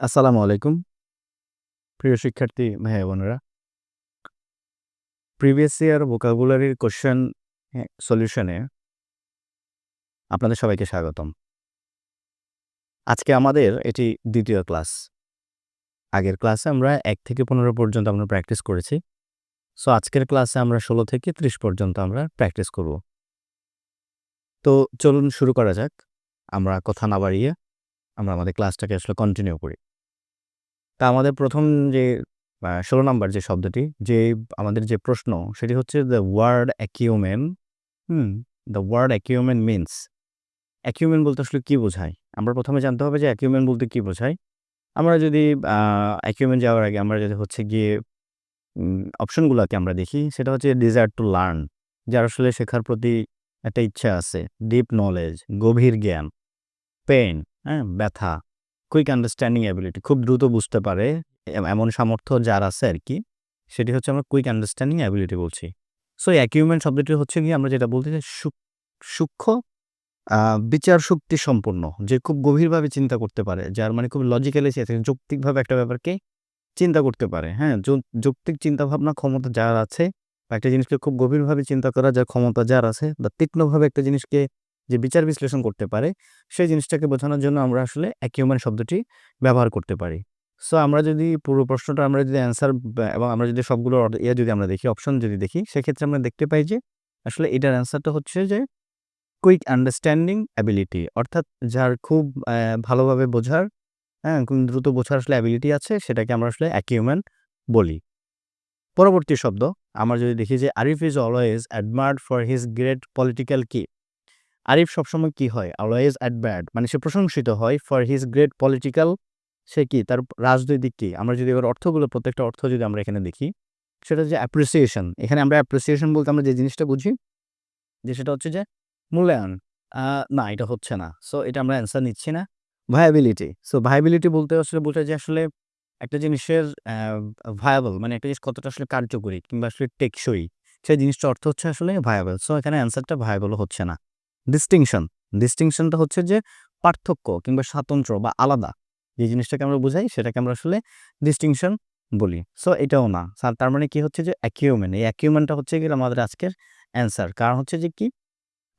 আসসালামু আলাইকুম। প্রিয় শিক্ষার্থী ভাইয়া বোনেরা। প্রিভিয়াস ইয়ার ভোকাবুলারির কোশ্চেন সলিউশনে আপনাদের সবাইকে স্বাগতম। আজকে আমাদের এটি দ্বিতীয় ক্লাস আগের ক্লাসে আমরা এক থেকে পনেরো পর্যন্ত আমরা প্র্যাকটিস করেছি। সো আজকের ক্লাসে আমরা ষোলো থেকে ত্রিশ পর্যন্ত আমরা প্র্যাকটিস করব। তো, চলুন শুরু করা যাক। আমরা কথা না বাড়িয়ে আমরা আমাদের ক্লাসটাকে আসলে কন্টিনিউ করি। তা আমাদের প্রথম যে ষোলো নম্বর যে শব্দটি, যে আমাদের যে প্রশ্ন, সেটি হচ্ছে the word acumen hmm the word acumen means acumen বলতে আসলে কী বোঝায়? আমরা প্রথমে জানতে হবে যে অ্যাকিউমেন বলতে কী বোঝায়। আমরা যদি অ্যাকিউমেন যাওয়ার আগে আমরা যদি হচ্ছে গিয়ে অপশনগুলোকে আমরা দেখি, সেটা হচ্ছে ডিজায়ার টু লার্ন যার আসলে শেখার প্রতি একটা ইচ্ছা আছে ডিপ নলেজ গভীর জ্ঞান পেন হ্যাঁ ব্যথা। কুইক আন্ডারস্ট্যান্ডিং অ্যাবিলিটি খুব দ্রুত বুঝতে পারে এমন সামর্থ্য যার আছে আর কি সেটি হচ্ছে আমরা কুইক আন্ডারস্ট্যান্ডিং অ্যাবিলিটি বলছি। সো অ্যাকিউমেন্ট শব্দটি হচ্ছে গিয়ে আমরা যেটা বলতে চাই সূক্ষ্ম বিচার শক্তি সম্পন্ন, যে খুব গভীরভাবে চিন্তা করতে পারে, যার মানে খুব লজিক্যালি যৌক্তিকভাবে একটা ব্যাপারকে চিন্তা করতে পারে হ্যাঁ? যৌক্তিক চিন্তাভাবনা ক্ষমতা যার আছে একটা জিনিসকে খুব গভীরভাবে চিন্তা করা যার ক্ষমতা যার আছে, বা তীক্ষ্ণভাবে একটা জিনিসকে যে বিচার বিশ্লেষণ করতে পারে, সেই জিনিসটাকে বোঝানোর জন্য আমরা আসলে অ্যাকিউমেন শব্দটি ব্যবহার করতে পারি। সো আমরা যদি পুরো প্রশ্নটা আমরা যদি অ্যান্সার এবং আমরা যদি সবগুলো ইয়ে যদি আমরা দেখি অপশন যদি দেখি, সেক্ষেত্রে আমরা দেখতে পাই যে আসলে এটার অ্যান্সারটা হচ্ছে যে কুইক আন্ডারস্ট্যান্ডিং অ্যাবিলিটি অর্থাৎ যার খুব ভালোভাবে বোঝার হ্যাঁ দ্রুত বোঝার আসলে অ্যাবিলিটি আছে, সেটাকে আমরা আসলে অ্যাকিউমেন বলি। পরবর্তী শব্দ, আমরা যদি দেখি যে Arif is always admired for his great political কি আরিফ সবসময় কি হয়? অলওয়েজ অ্যাট ব্যাড মানে সে প্রশংসিত হয় ফর হিজ গ্রেট পলিটিক্যাল সে কি? তার রাজনৈতিক কি? আমরা যদি এবার অর্থগুলো, প্রত্যেকটা অর্থ যদি আমরা এখানে দেখি, সেটা হচ্ছে অ্যাপ্রিসিয়েশন এখানে আমরা অ্যাপ্রিসিয়েশন বলতে আমরা যে জিনিসটা বুঝি, যে সেটা হচ্ছে যে মূল্যায়ন। না, এটা হচ্ছে না। সো এটা আমরা অ্যান্সার নিচ্ছি না। ভায়াবিলিটি সো ভায়াবিলিটি বলতে আসলে বোঝায় যে আসলে একটা জিনিসের ভায়াবল মানে একটা জিনিস কতটা আসলে কার্যকরী কিংবা আসলে টেকসই। সেই জিনিসটা অর্থ হচ্ছে আসলে ভায়াবল সো এখানে অ্যান্সারটা ভায়াবল হচ্ছে না। ডিস্টিংশন ডিস্টিংশনটা হচ্ছে যে পার্থক্য কিংবা স্বাতন্ত্র বা আলাদা। যে জিনিসটাকে আমরা বুঝাই সেটাকে আমরা আসলে ডিস্টিংশন বলি। সো এটাও না। স্যার তার মানে কি হচ্ছে যে অ্যাকিউমেন্ট এই অ্যাকিউমেন্টটা হচ্ছে কি আমাদের আজকের অ্যান্সার কারণ হচ্ছে যে কি?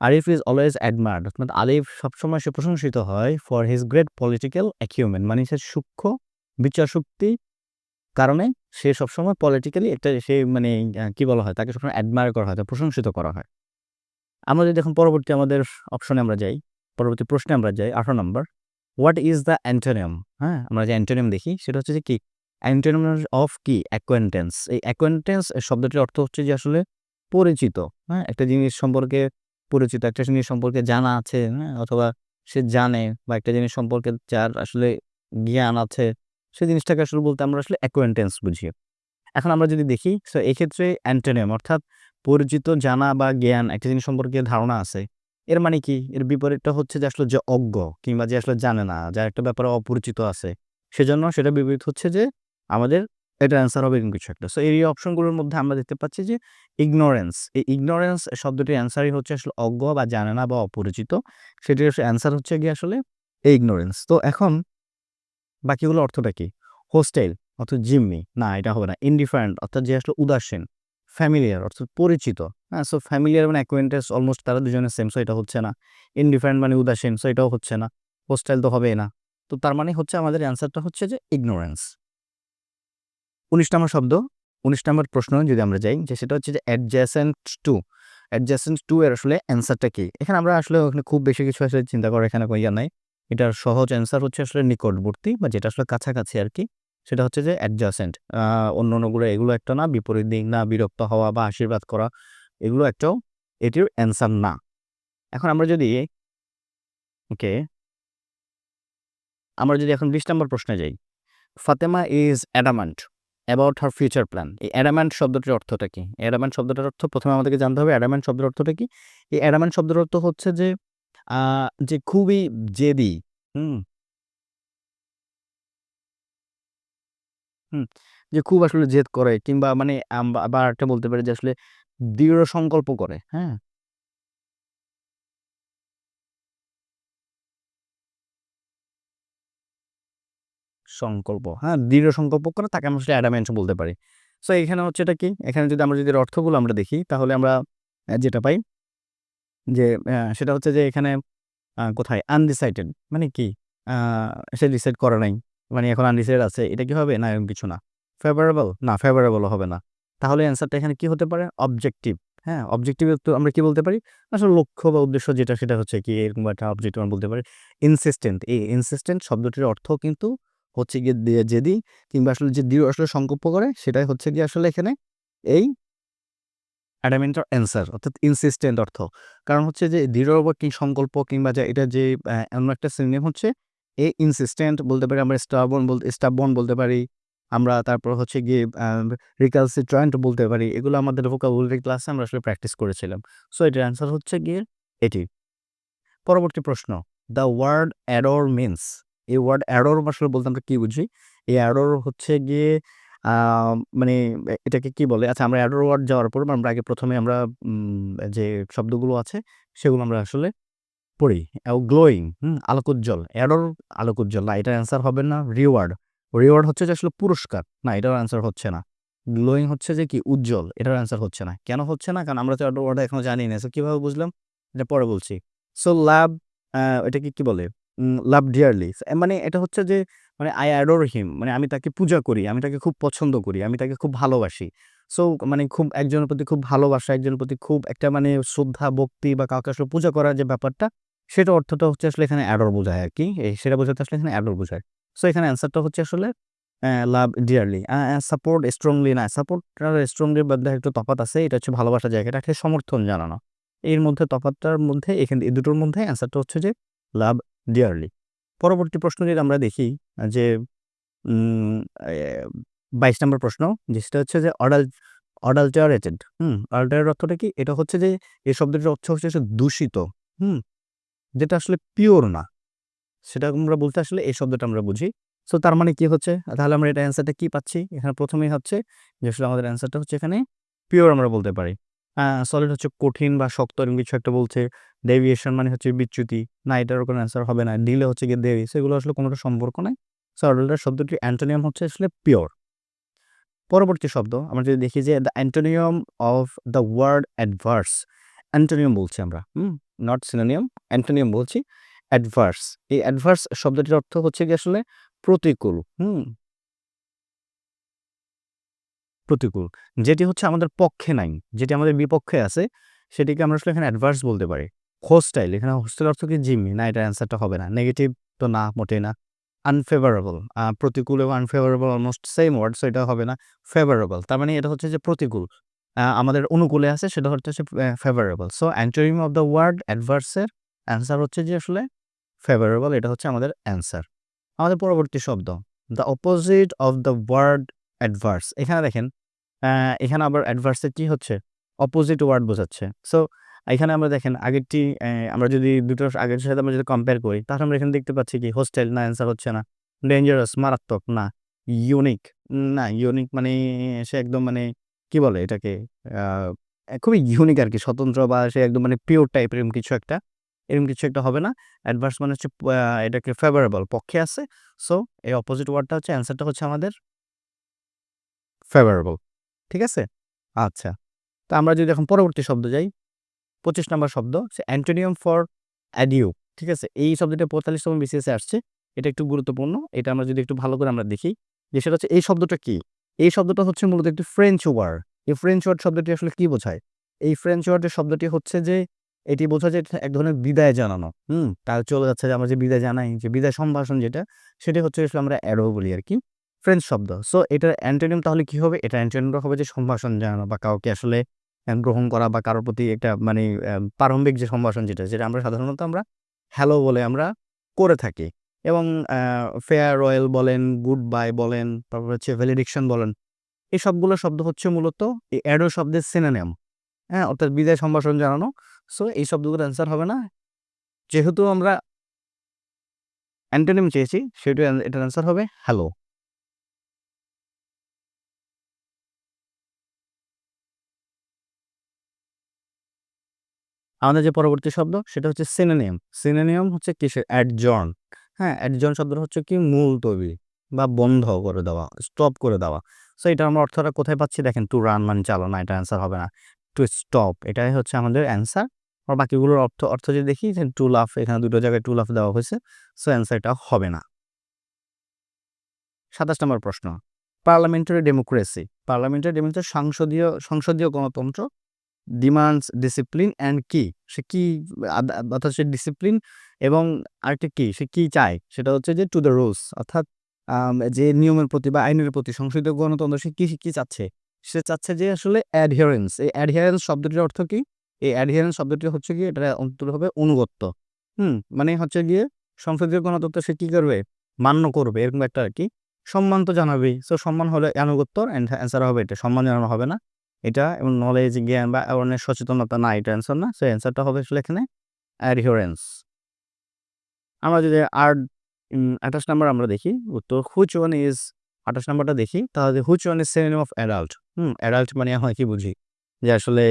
আরিফ ইজ অলওয়েজ অ্যাডমার্ড অর্থাৎ আরিফ সবসময় সে প্রশংসিত হয় for his great political acumen মানে সে সূক্ষ্ম বিচার শক্তি কারণে সে সবসময় পলিটিক্যালি একটা সে মানে কি বলা হয়? তাকে সবসময় অ্যাডমায়ার করা হয় প্রশংসিত করা হয়। আমরা যদি দেখুন পরবর্তী আমাদের অপশনে আমরা যাই, পরবর্তী প্রশ্নে আমরা যাই, আঠারো নম্বর হোয়াট ইজ দ্য অ্যান্টোনিয়াম হ্যাঁ আমরা যে অ্যান্টোনিয়াম দেখি, সেটা হচ্ছে যে কি? অ্যান্টোনিয়াম অফ কি? অ্যাকোয়েন্টেন্স এই অ্যাকোয়েন্টেন্স শব্দটির অর্থ হচ্ছে যে আসলে পরিচিত হ্যাঁ একটা জিনিস সম্পর্কে পরিচিত, একটা জিনিস সম্পর্কে জানা আছে হ্যাঁ অথবা সে জানে বা একটা জিনিস সম্পর্কে যার আসলে জ্ঞান আছে সেই জিনিসটাকে আসলে বলতে আমরা আসলে অ্যাকোয়েন্টেন্স বুঝি। এখন আমরা যদি দেখি সো এক্ষেত্রে অ্যান্টোনিয়াম অর্থাৎ পরিচিত জানা বা জ্ঞান একটা জিনিস সম্পর্কে ধারণা আছে। এর মানে কি? এর বিপরীতটা হচ্ছে যে আসলে যে অজ্ঞ কিংবা যে আসলে জানে না, যার একটা ব্যাপারে অপরিচিত আছে, সেজন্য সেটা বিপরীত হচ্ছে যে আমাদের এটা অ্যান্সার হবে কিছু একটা। সো এই অপশনগুলোর মধ্যে আমরা দেখতে পাচ্ছি যে ইগনোরেন্স এই ইগনোরেন্স শব্দটির অ্যান্সারই হচ্ছে আসলে অজ্ঞ বা জানে না বা অপরিচিত। সেটির অ্যান্সার হচ্ছে গিয়ে আসলে এই ইগনোরেন্স তো এখন বাকিগুলো অর্থটা কি? হোস্টেল অর্থাৎ জিম্মি, না, এটা হবে না। ইনডিফারেন্ট অর্থাৎ যে আসলে উদাসীন। ফ্যামিলিয়ার অর্থাৎ পরিচিত। হ্যাঁ সো ফ্যামিলিয়ার মানে অ্যাকোয়েন্টেন্স অলমোস্ট তারা দুজনের সেম সো এটা হচ্ছে না। ইনডিফারেন্ট মানে উদাসীন সো এটাও হচ্ছে না। হোস্টাইল তো হবে না। তো তার মানে হচ্ছে আমাদের অ্যান্সারটা হচ্ছে যে ইগনোরেন্স উনিশ নম্বর শব্দ, উনিশ নম্বর প্রশ্ন যদি আমরা যাই, যে সেটা হচ্ছে যে অ্যাডজাসেন্ট টু অ্যাডজাসেন্ট টু এর আসলে অ্যান্সারটা কি? এখানে আমরা আসলে ওখানে খুব বেশি কিছু আসলে চিন্তা করার এখানে কোনো ইয়া নাই। এটার সহজ অ্যান্সার হচ্ছে আসলে নিকটবর্তী, বা যেটা আসলে কাছাকাছি আর কি। সেটা হচ্ছে যে অ্যাডজাসেন্ট অন্য অন্যগুলো এগুলো একটা না বিপরীত দিক না বিরক্ত হওয়া বা আশীর্বাদ করা, এগুলো একটাও এটির অ্যান্সার না। এখন আমরা যদি ওকে, আমরা যদি এখন বিশ নম্বর প্রশ্নে যাই, Fatema is adamant about her future plan এই অ্যাডামেন্ট শব্দটির অর্থটা কি? অ্যাডামেন্ট শব্দটার অর্থ প্রথমে আমাদেরকে জানতে হবে অ্যাডামেন্ট শব্দের অর্থটা কি? এই অ্যাডামেন্ট শব্দের অর্থ হচ্ছে যে যে খুবই জেদি, হুম হুম, যে খুব আসলে জেদ করে কিংবা মানে আবার একটা বলতে পারি যে আসলে দৃঢ় সংকল্প করে, হ্যাঁ? সংকল্প হ্যাঁ? দৃঢ় সংকল্প করে তাকে আমরা আসলে অ্যাডামেন্ট বলতে পারি। সো এখানে হচ্ছে এটা কি? এখানে যদি আমরা যদি অর্থগুলো আমরা দেখি তাহলে আমরা যেটা পাই যে সেটা হচ্ছে যে এখানে কোথায়? আনডিসাইডেড মানে কি? সে ডিসাইড করে নাই। মানে এখন আনডিসাইড আছে, এটা কি হবে? না, এরকম কিছু না। ফেভারেবল না ফেভারেবল হবে না। তাহলে অ্যান্সারটা এখানে কি হতে পারে? অবজেক্টিভ হ্যাঁ অবজেক্টিভ তো আমরা কি বলতে পারি? আসলে লক্ষ্য বা উদ্দেশ্য যেটা, সেটা হচ্ছে কি এরকম একটা অবজেক্ট আমরা বলতে পারি। ইনসিস্টেন্ট এই ইনসিস্টেন্ট শব্দটির অর্থ কিন্তু হচ্ছে গিয়ে যেদি কিংবা আসলে যে দৃঢ় আসলে সংকল্প করে, সেটাই হচ্ছে গিয়ে আসলে এখানে এই অ্যাডামেন্টার অ্যান্সার অর্থাৎ ইনসিস্টেন্ট অর্থ। কারণ হচ্ছে যে দৃঢ় কি সংকল্প কিংবা যে, এটা যে অন্য একটা সিনোনিম হচ্ছে এ ইনসিস্টেন্ট বলতে পারি, আমরা স্টাবন বলতে স্টাবন বলতে পারি, আমরা তারপর হচ্ছে গিয়ে রিকালসিট্রয়েন্ট বলতে পারি, এগুলো আমাদের ভোকাবুলারি ক্লাসে আমরা আসলে প্র্যাকটিস করেছিলাম। সো এটার অ্যান্সার হচ্ছে গিয়ে এটি। পরবর্তী প্রশ্ন দ্য ওয়ার্ড অ্যাডোর মিনস এই ওয়ার্ড অ্যাডোর আসলে বলতে আমরা কী বুঝি? এই অ্যাডোর হচ্ছে গিয়ে মানে এটাকে কি বলে? আচ্ছা আমরা অ্যাডোর ওয়ার্ড যাওয়ার পর, আমরা আগে প্রথমে আমরা যে শব্দগুলো আছে, সেগুলো আমরা আসলে পড়ি গ্লোয়িং হুম, আলোকোজ্জ্বল অ্যাডোর আলোকোজ্জ্বল, না, এটার অ্যান্সার হবে না রিওয়ার্ড রিওয়ার্ড হচ্ছে যে আসলে পুরস্কার, না, এটার অ্যান্সার হচ্ছে না গ্লোয়িং হচ্ছে যে কি, উজ্জ্বল, এটার অ্যান্সার হচ্ছে না, কেন হচ্ছে না, কারণ আমরা তো ওয়ার্ড এখনও জানি না কীভাবে বুঝলাম, এটা পরে বলছি সো লাভ এটাকে কি বলে লাভ ডিয়ারলি মানে এটা হচ্ছে যে মানে আই অ্যাডোর হিম মানে আমি তাকে পূজা করি, আমি তাকে খুব পছন্দ করি, আমি তাকে খুব ভালোবাসি সো মানে খুব, একজনের প্রতি খুব ভালোবাসা, একজনের প্রতি খুব একটা মানে শ্রদ্ধা, ভক্তি বা কাউকে আসলে পূজা করার যে ব্যাপারটা সেটা অর্থটা হচ্ছে আসলে এখানে অ্যাডর বোঝায় আর কি সেটা বোঝাতে আসলে এখানে অ্যাডর বোঝায়। সো এখানে অ্যান্সারটা হচ্ছে আসলে লাভ ডিয়ারলি সাপোর্ট স্ট্রংলি না সাপোর্ট স্ট্রংলির মধ্যে একটু তফাত আছে, এটা হচ্ছে ভালোবাসা জায়গাটা, একটা সমর্থন জানানো। এর মধ্যে তফাতটার মধ্যে, এখানে এই দুটোর মধ্যে অ্যান্সারটা হচ্ছে যে লাভ ডিয়ারলি পরবর্তী প্রশ্ন যদি আমরা দেখি যে বাইশ নম্বর প্রশ্ন, যে, সেটা হচ্ছে যে অডাল অডালটারেটেড হুম অডালটারেট অর্থটা কি? এটা হচ্ছে যে এই শব্দটির অর্থ হচ্ছে দূষিত, হুম যেটা আসলে পিওর না। সেটা আমরা বলতে আসলে এই শব্দটা আমরা বুঝি। সো তার মানে কি হচ্ছে? তাহলে আমরা এটা অ্যান্সারটা কি পাচ্ছি? এখানে প্রথমেই হচ্ছে যে আসলে আমাদের অ্যান্সারটা হচ্ছে এখানে পিওর আমরা বলতে পারি। সলিড হচ্ছে কঠিন বা শক্ত এরকম কিছু একটা বলছে। ডেভিয়েশন মানে হচ্ছে বিচ্যুতি। না এটার কোনো অ্যান্সার হবে না। ডিলে হচ্ছে গিয়ে দেরি। সেগুলো আসলে কোনোটা সম্পর্ক নাই। সো শব্দটি অ্যান্টোনিয়াম হচ্ছে আসলে পিওর পরবর্তী শব্দ, আমরা যদি দেখি যে the antonym of the word adverse antonym বলছি আমরা, হুম? নট সিনোনিয়াম অ্যান্টোনিয়াম বলছি অ্যাডভার্স এই অ্যাডভার্স শব্দটির অর্থ হচ্ছে কি আসলে প্রতিকূল, হুম? প্রতিকূল। যেটি হচ্ছে আমাদের পক্ষে নাই, যেটি আমাদের বিপক্ষে আছে, সেটিকে আমরা আসলে এখানে অ্যাডভার্স বলতে পারি। হোস্টাইল এখানে হোস্টাইল অর্থ কি? জিম্মি, না, এটা অ্যান্সারটা হবে না। নেগেটিভ তো না, মোটেই না। আনফেভারেবল প্রতিকূল এবং unfavourable almost same word so এটা হবে না ফেভারেবল তার মানে এটা হচ্ছে যে প্রতিকূল। আমাদের অনুকূলে আছে, সেটা হচ্ছে favourable so antonym of the word অ্যাডভার্সের answer হচ্ছে যে আসলে ফেভারেবল এটা হচ্ছে আমাদের অ্যান্সার আমাদের পরবর্তী শব্দ the opposite of the word adverse এখানে দেখেন এখানে আবার অ্যাডভার্সের কি হচ্ছে? অপোজিট ওয়ার্ড বোঝাচ্ছে। সো এখানে আমরা দেখেন, আগেরটি আমরা যদি দুটো আগের সাথে আমরা যদি কম্পেয়ার করি, তাহলে আমরা এখানে দেখতে পাচ্ছি কি হোস্টেল না অ্যান্সার হচ্ছে না। ডেঞ্জারাস মারাত্মক, না ইউনিক না ইউনিক মানে সে একদম মানে কি বলে এটাকে? খুবই ইউনিক আর কি স্বতন্ত্র বা সে একদম মানে পিওর টাইপের এরকম কিছু একটা এরকম কিছু একটা হবে না। অ্যাডভার্স মানে হচ্ছে এটাকে ফেভারেবল পক্ষে আছে। সো এই অপোজিট ওয়ার্ডটা হচ্ছে অ্যান্সারটা হচ্ছে আমাদের ফেভারেবল ঠিক আছে? আচ্ছা। তা আমরা যদি এখন পরবর্তী শব্দ যাই, পঁচিশ নম্বর শব্দ, সে অ্যান্টোনিয়াম ফর অ্যাডিউ ঠিক আছে? এই শব্দটা পঁয়তাল্লিশ পঁয়তাল্লিশতম বিসিএসে আসছে। এটা একটু গুরুত্বপূর্ণ। এটা আমরা যদি একটু ভালো করে আমরা দেখি, যে সেটা হচ্ছে, এই শব্দটা কি? এই শব্দটা হচ্ছে মূলত একটি ফ্রেঞ্চ ওয়ার্ড এই ফ্রেঞ্চ ওয়ার্ড শব্দটি আসলে কি বোঝায়? এই ফ্রেঞ্চ ওয়ার্ডের শব্দটি হচ্ছে যে, এটি বোঝায় যে এটা এক ধরনের বিদায় জানানো। হুম? তার চলে যাচ্ছে যে আমরা যে বিদায় জানাই, যে বিদায় সম্ভাষণ যেটা, সেটি হচ্ছে আসলে আমরা অ্যারো বলি আর কি ফ্রেঞ্চ শব্দ। সো এটার অ্যান্টোনিম তাহলে কি হবে? এটা অ্যান্টোনিমটা হবে যে সম্ভাষণ জানানো বা কাউকে আসলে গ্রহণ করা বা কারোর প্রতি একটা মানে প্রারম্ভিক যে সম্ভাষণ যেটা যেটা আমরা সাধারণত আমরা হ্যালো বলে আমরা করে থাকি। এবং ফেয়ার রয়েল বলেন গুড বাই বলেন, তারপর হচ্ছে ভ্যালিডিকশন বলেন, এই সবগুলো শব্দ হচ্ছে মূলত এই অ্যাডো শব্দের সিনোনিম হ্যাঁ? অর্থাৎ বিদায় সম্ভাষণ জানানো। সো এই শব্দগুলোর অ্যান্সার হবে না। যেহেতু আমরা অ্যান্টোনিম চেয়েছি অ্যান- এটার অ্যান্সার হবে হ্যালো আমাদের যে পরবর্তী শব্দ, সেটা হচ্ছে সিনোনিয়াম সিনোনিয়াম হচ্ছে কিসের? অ্যাডজন হ্যাঁ অ্যাডজন শব্দটা হচ্ছে কি মূল তৈরি বা বন্ধ করে দেওয়া স্টপ করে দেওয়া। সো এটা আমরা অর্থটা কোথায় পাচ্ছি? দেখেন টু রান মানে চালানো, এটা অ্যান্সার হবে না। টু স্টপ এটাই হচ্ছে আমাদের অ্যান্সার আর বাকিগুলোর অর্থ অর্থ যদি দেখি টু লাফ এখানে দুটো জায়গায় টু লাফ দেওয়া হয়েছে সো অ্যান্সারটা হবে না। সাতাশ নম্বর প্রশ্ন পার্লামেন্টারি ডেমোক্রেসি পার্লামেন্টারি ডেমোক্রেসি সংসদীয় সংসদীয় গণতন্ত্র ডিমান্ডস ডিসিপ্লিন অ্যান্ড কি সে কি অর্থাৎ সে ডিসিপ্লিন এবং আরেকটা কি সে কি চায়? সেটা হচ্ছে যে টু দ্য রুলস অর্থাৎ যে নিয়মের প্রতি বা আইনের প্রতি সংসদীয় গণতন্ত্র সে কি কি চাচ্ছে? সে চাচ্ছে যে আসলে অ্যাডহিয়ারেন্স এই অ্যাডহিয়ারেন্স শব্দটির অর্থ কি? এই অ্যাডহিয়ারেন্স শব্দটি হচ্ছে কি এটা অন্তর হবে অনুগত্য। হুম মানে হচ্ছে গিয়ে সংসদীয় গণতন্ত্র সে কি করবে? মান্য করবে, এরকম একটা আর কি। সম্মান তো জানাবেই সো সম্মান হলে আনুগত্য অ্যান্সার হবে এটা, সম্মান জানানো হবে না। এটা এবং নলেজ জ্ঞান বা অনেক সচেতনতা না, এটা অ্যান্সার না। সো অ্যান্সারটা হবে আসলে এখানে অ্যাডহিওরেন্স আমরা যদি আর আঠাশ নাম্বার আমরা দেখি, উত্তর হুচ ওয়ান ইজ আঠাশ নাম্বারটা দেখি, তাহলে which one is synonym of adult hmm adult মানে হয় কি বুঝি? যে আসলে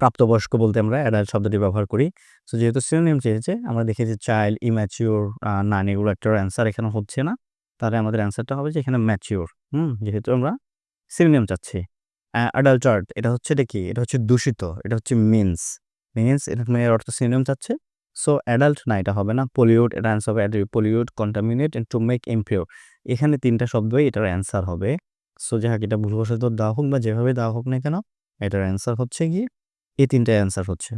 প্রাপ্তবয়স্ক বলতে আমরা অ্যাডাল্ট শব্দটি ব্যবহার করি। সো যেহেতু সিনোনিম চেয়েছে, আমরা দেখি যে চাইল্ড ইম্যাচিওর নান এগুলো একটা অ্যান্সার এখানে হচ্ছে না। তাহলে আমাদের অ্যান্সারটা হবে যে এখানে ম্যাচিওর হুম, যেহেতু আমরা সিনোনিম চাচ্ছি। অ্যাডাল্টার্ড এটা হচ্ছে এটা কি? এটা হচ্ছে দূষিত, এটা হচ্ছে মিন্স মিন্স এটা এর অর্থ সিনোনিম চাচ্ছে। সো অ্যাডাল্ট না, এটা হবে না। পলিউট এটা অ্যান্সার হবে pollute contaminate and to make impure এখানে তিনটা শব্দই এটার অ্যান্সার হবে। সো যাক এটা ভুলবশত দেওয়া হোক বা যেভাবে দেওয়া হোক না কেন, এটার অ্যান্সার হচ্ছে গিয়ে এই তিনটা অ্যান্সার হচ্ছে।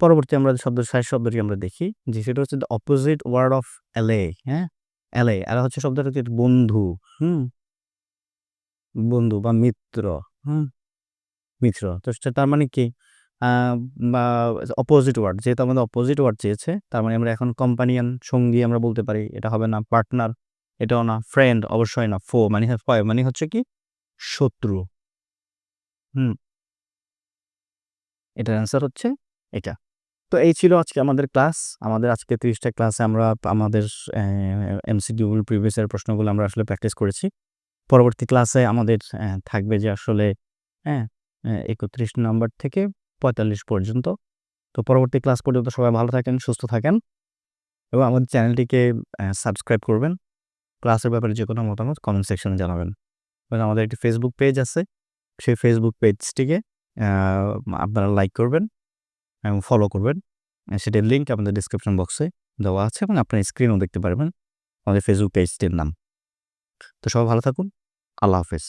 পরবর্তী আমরা শব্দ, শেষ শব্দটি আমরা দেখি, যে সেটা হচ্ছে দ্য অপোজিট ওয়ার্ড অফ এলে হ্যাঁ? এলে এলা হচ্ছে শব্দটা হচ্ছে বন্ধু, হুম? বন্ধু বা মিত্র, হুম? মিত্র। তো সেটা তার মানে কি? বা অপোজিট ওয়ার্ড যেহেতু আমাদের অপোজিট ওয়ার্ড চেয়েছে, তার মানে আমরা এখন কম্পানিয়ান সঙ্গী আমরা বলতে পারি। এটা হবে না পার্টনার এটাও না ফ্রেন্ড অবশ্যই না ফো মানে হয় মানে হচ্ছে কি? শত্রু। হুম। এটার অ্যান্সার হচ্ছে এটা। তো এই ছিল আজকে আমাদের ক্লাস আমাদের আজকে তিরিশটা ক্লাসে আমরা, আমাদের এমসিকিউগুলো প্রিভিয়াসের প্রশ্নগুলো আমরা আসলে প্র্যাকটিস করেছি। পরবর্তী ক্লাসে আমাদের থাকবে যে আসলে হ্যাঁ একত্রিশ নম্বর থেকে পঁয়তাল্লিশ পর্যন্ত। তো পরবর্তী ক্লাস পর্যন্ত সবাই ভালো থাকেন, সুস্থ থাকেন এবং আমাদের চ্যানেলটিকে সাবস্ক্রাইব করবেন। ক্লাসের ব্যাপারে যে কোনো মতামত কমেন্ট সেকশনে জানাবেন। এবং আমাদের একটি ফেসবুক পেজ আছে, সেই ফেসবুক পেজটিকে আপনারা লাইক করবেন এবং ফলো করবেন। সেটির লিঙ্ক আমাদের ডিসক্রিপশন বক্সে দেওয়া আছে এবং আপনার স্ক্রিনও দেখতে পারবেন আমাদের ফেসবুক পেজটির নাম। তো সবাই ভালো থাকুন। আল্লাহ হাফেজ